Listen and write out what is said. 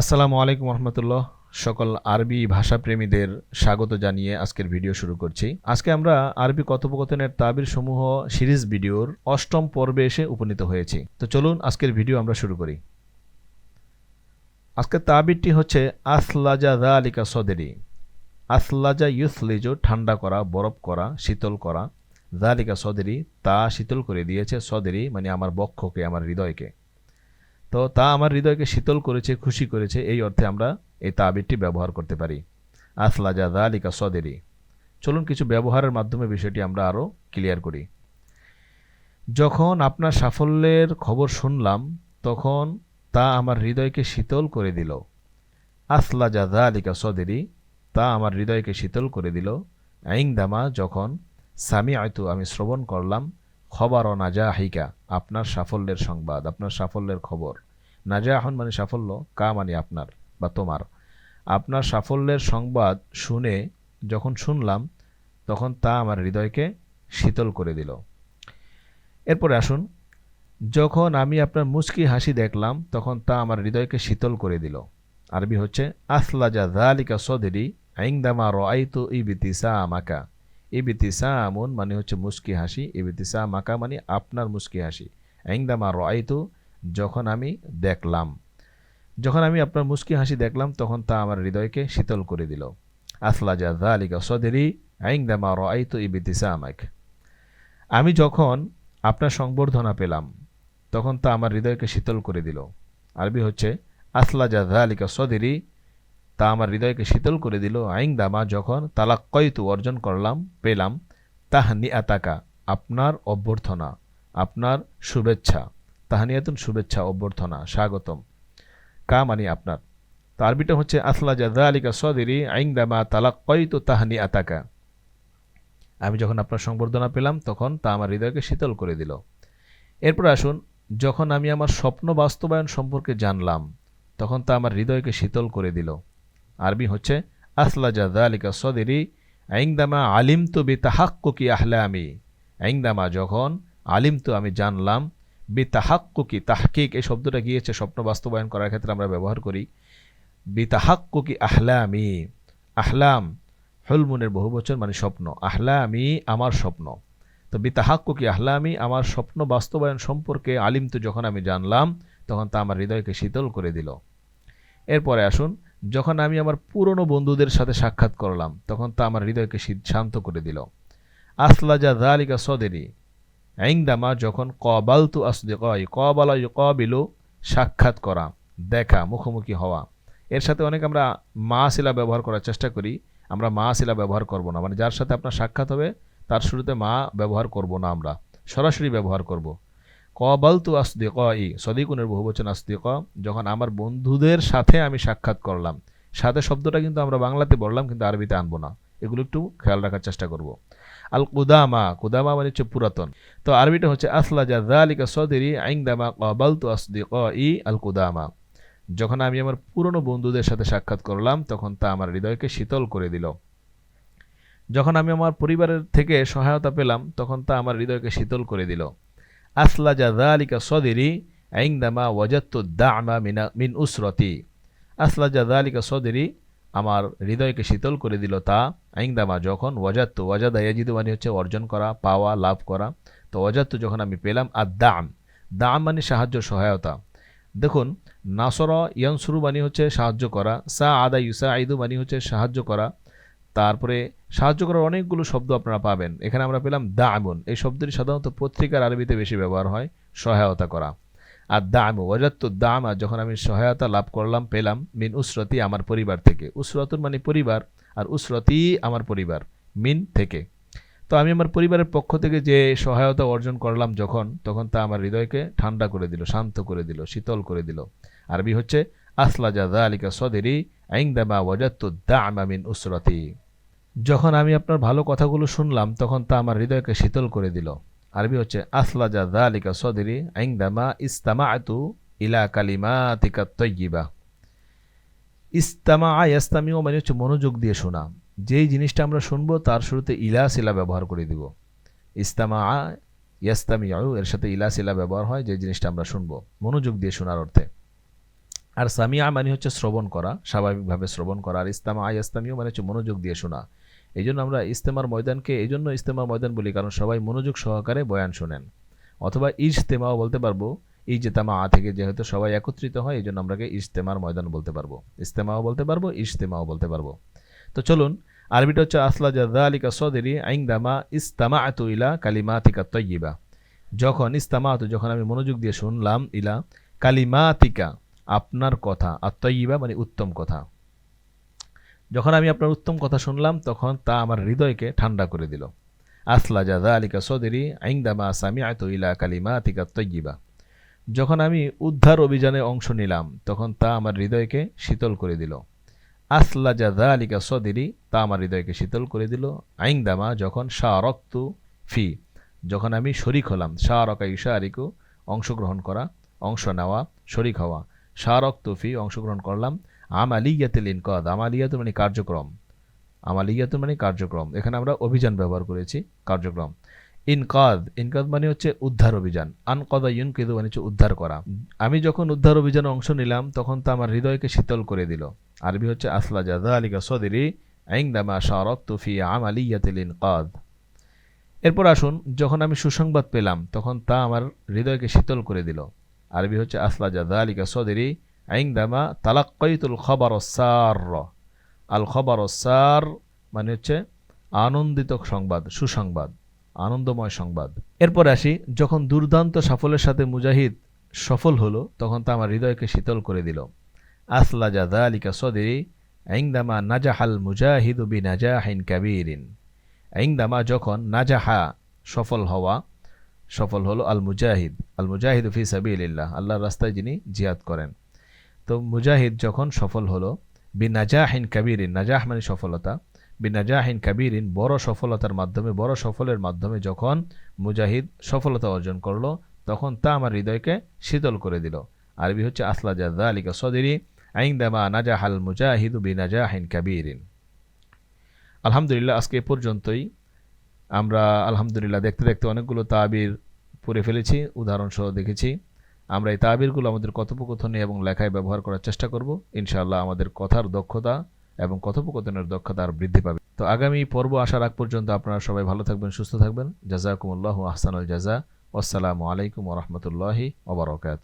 আসসালামু আলাইকুম রহমতুল্লাহ। সকল আরবি ভাষাপ্রেমীদের স্বাগত জানিয়ে আজকের ভিডিও শুরু করছি। আজকে আমরা আরবি কথোপকথনের তাবির সমূহ সিরিজ ভিডিওর অষ্টম পর্বে এসে উপনীত হয়েছি। তো চলুন আজকের ভিডিও আমরা শুরু করি। আজকের তাবিরটি হচ্ছে, আসলাজা দা আলিকা সদেরি আসলাজা ইউসলিজো ঠান্ডা করা বরফ করা শীতল করা জালিকা সদেরি তা শীতল করে দিয়েছে সদেরি মানে আমার বক্ষকে, আমার হৃদয়কে। তো তা আমার হৃদয়কে শীতল করেছে, খুশি করেছে। এই অর্থে আমরা এই তাবিরটি ব্যবহার করতে পারি। আসলা আসলাজা দালিকা সদেরি। চলুন কিছু ব্যবহারের মাধ্যমে বিষয়টি আমরা আরও ক্লিয়ার করি। যখন আপনার সাফল্যের খবর শুনলাম, তখন তা আমার হৃদয়কে শীতল করে দিল। আসলা আসলাজা দালিকা সদেরি, তা আমার হৃদয়কে শীতল করে দিল। দামা যখন সামি আয়তু আমি শ্রবণ করলাম, খবর ও নাজাহিকা, আপনার সাফল্যের সংবাদ, আপনার সাফল্যের খবর। নাজাহন মানে সাফল্য, কা মানে আপনার বা তোমার। আপনার সাফল্যের সংবাদ শুনে যখন শুনলাম, তখন তা আমার হৃদয়কে শীতল করে দিল। এরপরে আসুন, যখন আমি আপনার মুচকি হাসি দেখলাম, তখন তা আমার হৃদয়কে শীতল করে দিল। আরবি হচ্ছে, আসলাজা জালিকা সদেরি আইংদামা রাইতু ইবিতিসা আমাকা ইবিতিসা আমন মানে হচ্ছে মুস্কি হাসি, ইবিতিসা মাকা মানে আপনার মুস্কি হাসি। আইংদামা রাইতু যখন আমি দেখলাম, যখন আমি আপনার মুস্কি হাসি দেখলাম, তখন তা আমার হৃদয়কে শীতল করে দিল। আসলাজা জালিকা সদেরি আইংদামা রাইতু ইবিতিসা আমাক আমি যখন আপনার সংবর্ধনা পেলাম, তখন তা আমার হৃদয়কে শীতল করে দিল। আরবি হচ্ছে আসলাজা জালিকা সদেরি, তা আমার হৃদয়কে শীতল করে দিল। আইং দামা যখন তালাক্কয়তু অর্জন করলাম, পেলাম তাহানি আতাকা আপনার অভ্যর্থনা, আপনার শুভেচ্ছা। তাহানিয়াতুন শুভেচ্ছা, অভ্যর্থনা, স্বাগতম। কা মানে আপনার। তো আরবিটা হচ্ছে আসলা জাদা আলিকা সদেরি আইং দামা তালাক্কয়তু তাহানি আতাকা আমি যখন আপনার সংবর্ধনা পেলাম, তখন তা আমার হৃদয়কে শীতল করে দিল। এরপর আসুন, যখন আমি আমার স্বপ্ন বাস্তবায়ন সম্পর্কে জানলাম, তখন তা আমার হৃদয়কে শীতল করে দিল। আরবি হচ্ছে, আসলাজা দালিকা সদেরি আইংদামা আলিম তো বে তাহাক্কুকি আহলামি। আইংদামা যখন আলিম তো আমি জানলাম বে তাহাক্কুকি তাহকিক, এই শব্দটা গিয়েছে স্বপ্ন বাস্তবায়ন করার ক্ষেত্রে আমরা ব্যবহার করি। বি তাহাক্কুকি আহলামি, আহলাম হলমুনের বহু বছর মানে স্বপ্ন। আহলামি, আমার স্বপ্ন। তো বি তাহাক্কুকি আহলামি, আমার স্বপ্ন বাস্তবায়ন সম্পর্কে আলিম তো যখন আমি জানলাম, তখন তা আমার হৃদয়কে শীতল করে দিল। এরপরে আসুন, যখন আমি আমার পুরনো বন্ধুদের সাথে সাক্ষাৎ করলাম, তখন তা আমার হৃদয়কে শান্ত করে দিল। আসলাজা দালিকা সদেরি আইংদামা যখন কবাল তু আসদে কয় কবালা কবিলু সাক্ষাৎ করা, দেখা, মুখোমুখি হওয়া। এর সাথে অনেক আমরা মা শিলা ব্যবহার করার চেষ্টা করি। আমরা মা শিলা ব্যবহার করব না। মানে যার সাথে আপনার সাক্ষাৎ হবে, তার শুরুতে মা ব্যবহার করব না আমরা। সরাসরি ব্যবহার করব। কবাল তু আসদিক ই সদিকুনের বহুবচন আসদিক যখন আমার বন্ধুদের সাথে আমি সাক্ষাৎ করলাম। সাথে শব্দটা কিন্তু আমরা বাংলাতে বললাম, কিন্তু আরবিতে আনব না। এগুলো একটু খেয়াল রাখার চেষ্টা করব। আল কুদামা কুদামা মানে হচ্ছে পুরাতন। তো আরবিটা হচ্ছে আসলা যা দালিকা সদেরি আইংদামা কবাল তু আসদিক ই আল কুদামা যখন আমি আমার পুরনো বন্ধুদের সাথে সাক্ষাৎ করলাম, তখন তা আমার হৃদয়কে শীতল করে দিল। যখন আমি আমার পরিবারের থেকে সহায়তা পেলাম, তখন তা আমার হৃদয়কে শীতল করে দিল। আসলাজা দালিকা সদেরি আইংদামা ওয়াজাত্তু দামা মিনা, মিন উসরতি। আসলাজা দালিকা সদেরি আমার হৃদয়কে শীতল করে দিল তা আইংদামা যখন ওয়াজাত্তু, ওয়াজাদা ইয়াজিদু মানে হচ্ছে অর্জন করা, পাওয়া, লাভ করা। তো ওয়াজাত্তু যখন আমি পেলাম আর দাম দাম মানে সাহায্য, সহায়তা। দেখুন, নাসর ইয়ানসুরু মানে হচ্ছে সাহায্য করা সা আদা ইউসা আইদু মানে হচ্ছে সাহায্য করা। তারপরে সাহায্য করার অনেকগুলো শব্দ আপনারা পাবেন। এখানে আমরা পেলাম দা আমন এই শব্দটি সাধারণত পত্রিকার আরবিতে বেশি ব্যবহার হয়, সহায়তা করা। আর দাম আমু দাম আর যখন আমি সহায়তা লাভ করলাম, পেলাম, মিন উসরতি আমার পরিবার থেকে। উসরতুর মানে পরিবার, আর উসরতি আমার পরিবার, মিন থেকে। তো আমি আমার পরিবারের পক্ষ থেকে যে সহায়তা অর্জন করলাম যখন, তখন তা আমার হৃদয়কে ঠান্ডা করে দিল, শান্ত করে দিল, শীতল করে দিল। আরবি হচ্ছে আসলা দা আলিকা সদেরি আইংদামা ওয়াজাত্তু দা মিন উসরতি। যখন আমি আপনার ভালো কথাগুলো শুনলাম, তখন তা আমার হৃদয়কে শীতল করে দিল। আরবি হচ্ছে আসলাজা দালিকা সদরি আইংদামা ইস্তামা আতু ইলা কালিমা তিকা তৈগিবা ইস্তামা ইয়াস্তামিও মানে হচ্ছে মনোযোগ দিয়ে শোনা। যেই জিনিসটা আমরা শুনব, তার শুরুতে ইলা শিলা ব্যবহার করে দিব। ইস্তামা আ ইয়াস্তামিউ এর সাথে ইলা শিলা ব্যবহার হয়, যে জিনিসটা আমরা শুনব, মনোযোগ দিয়ে শোনার অর্থে। আর সামিয়া মানে হচ্ছে শ্রবণ করা, স্বাভাবিকভাবে শ্রবণ করা, আর ইস্তামা আই ইস্তামিও মানে হচ্ছে মনোযোগ দিয়ে শোনা। এই জন্য আমরা ইস্তেমার ময়দানকে এই জন্য ইস্তেমার ময়দান বলি, কারণ সবাই মনোযোগ সহকারে বয়ান শোনেন। অথবা ইজতেমাও বলতে পারব, ইজতেমা আ থেকে যেহেতু সবাই একত্রিত হয়, এই জন্য আমরাকে ইজতেমার ময়দান বলতে পারব। ইস্তেমাও বলতে পারব, ইজতেমাও বলতে পারব। তো চলুন, আরবিটা হচ্ছে আসলা জাদা আলিকা সদেরি আইংদামা ইস্তামা আতু ইলা কালিমাতিকা তৈবা যখন ইস্তামা আতু যখন আমি মনোযোগ দিয়ে শুনলাম ইলা কালিমাতিকা আপনার কথা তৈবা মানে উত্তম কথা। যখন আমি আপনার উত্তম কথা শুনলাম, তখন তা আমার হৃদয়কে ঠান্ডা করে দিল। আসলা জাদা আলিকা সদেরি আইংদামা সামি আতু ইলা কালিমাতিকা তৈবা যখন আমি উদ্ধার অভিযানে অংশ নিলাম, তখন তা আমার হৃদয়কে শীতল করে দিল। আসলা জাদা আলিকা সদিরি তা আমার হৃদয়কে শীতল করে দিল। আইংদামা যখন শাহরক্তু ফি, যখন আমি শরিক হলাম শাহরকা ইশারিকু, অংশগ্রহণ করা, অংশ নেওয়া, শরিক হওয়া। শাহরক্তু ফি অংশগ্রহণ করলাম। আমালিয়াতে লিনকদ আমালিয়াত মানে কার্যক্রম। আমালিয়াত মানে কার্যক্রম। এখানে আমরা অভিযান ব্যবহার করেছি, কার্যক্রম। ইনকাদ। ইনকাদ মানে হচ্ছে উদ্ধার অভিযান। আনকদা ইউনকিদু মানে হচ্ছে উদ্ধার করা। আমি যখন উদ্ধার অভিযানে অংশ নিলাম, তখন তা আমার হৃদয়কে শীতল করে দিল। আরবি হচ্ছে আসলা জাদা আলিকা সদিরি আইংদামা শারক তুফি আম আলিয়াতিল ইনকাদ। এরপর আসুন, যখন আমি সুসংবাদ পেলাম, তখন তা আমার হৃদয়কে শীতল করে দিল। আরবি হচ্ছে আসলা জাদা আলিকা সদিরি আইংদামা তালাক্কাইতুল খবর সার আল খবর সার মানে হচ্ছে আনন্দিত সংবাদ, সুসংবাদ, আনন্দময় সংবাদ। এরপর আসি, যখন দুর্দান্ত সাফল্যের সাথে মুজাহিদ সফল হলো, তখন তা আমার হৃদয়কে শীতল করে দিল। আসলা জাদা আলিকা সদিরি আইংদামা নাজাহাল মুজাহিদ বি নাজাহিন কাবিরিন। আইংদামা যখন নাজাহা সফল হওয়া সফল হলো আল মুজাহিদ আল মুজাহিদ ফি সাবিল্লাহ আল্লাহর রাস্তায় যিনি জিয়াদ করেন। তো মুজাহিদ যখন সফল হলো বি নাজাহিন কাবিরিন, নাজাহ মানে সফলতা, বিনাজাহিন কাবিরিন বড় সফলতার মাধ্যমে, বড় সফলের মাধ্যমে যখন মুজাহিদ সফলতা অর্জন করল, তখন তা আমার হৃদয়কে শীতল করে দিল। আরবি হচ্ছে আসলা জাদা আলিকা সদিরি আইংদামা নাজাহাল মুজাহিদ বিনাজাহিন কাবিরিন। আলহামদুলিল্লাহ, আজকে পর্যন্তই। আমরা, আলহামদুলিল্লাহ, দেখতে দেখতে অনেকগুলো তাবির পড়ে ফেলেছি, উদাহরণসহ দেখেছি। আমরা এই তাবিরগুলো আমাদের কথোপকথনে এবং লেখায় ব্যবহার করার চেষ্টা করব। ইনশাআল্লাহ আমাদের কথার দক্ষতা এবং কথোপকথনের দক্ষতা আর বৃদ্ধি পাবে। তো আগামী পর্ব আসার আগ পর্যন্ত আপনারা সবাই ভালো থাকবেন, সুস্থ থাকবেন। জাজাকুমুল্লাহ আহসানুল জাজা। আসসালামু আলাইকুম রহমতুল্লাহি ওবরাকাত